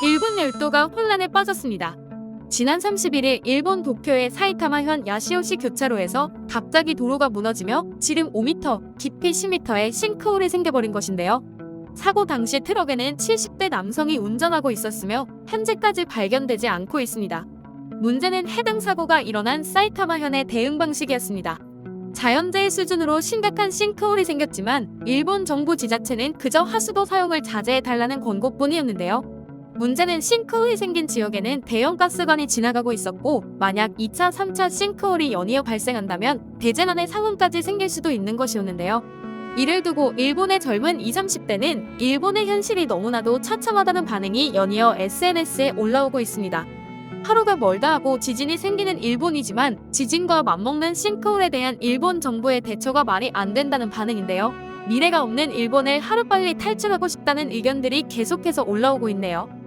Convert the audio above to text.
일본 열도가 혼란에 빠졌습니다. 지난 31일 일본 도쿄의 사이타마현 야시오시 교차로에서 갑자기 도로가 무너지며 지름 5m, 깊이 10m의 싱크홀이 생겨버린 것인데요. 사고 당시 트럭에는 70대 남성이 운전하고 있었으며 현재까지 발견되지 않고 있습니다. 문제는 해당 사고가 일어난 사이타마현의 대응 방식이었습니다. 자연재해 수준으로 심각한 싱크홀이 생겼지만 일본 정부 지자체는 그저 하수도 사용을 자제해달라는 권고뿐이었는데요. 문제는 싱크홀이 생긴 지역에는 대형 가스관이 지나가고 있었고 만약 2차, 3차 싱크홀이 연이어 발생한다면 대재난의 상황까지 생길 수도 있는 것이었는데요. 이를 두고 일본의 젊은 20, 30대는 일본의 현실이 너무나도 처참하다는 반응이 연이어 SNS에 올라오고 있습니다. 하루가 멀다 하고 지진이 생기는 일본이지만 지진과 맞먹는 싱크홀에 대한 일본 정부의 대처가 말이 안 된다는 반응인데요. 미래가 없는 일본을 하루빨리 탈출하고 싶다는 의견들이 계속해서 올라오고 있네요.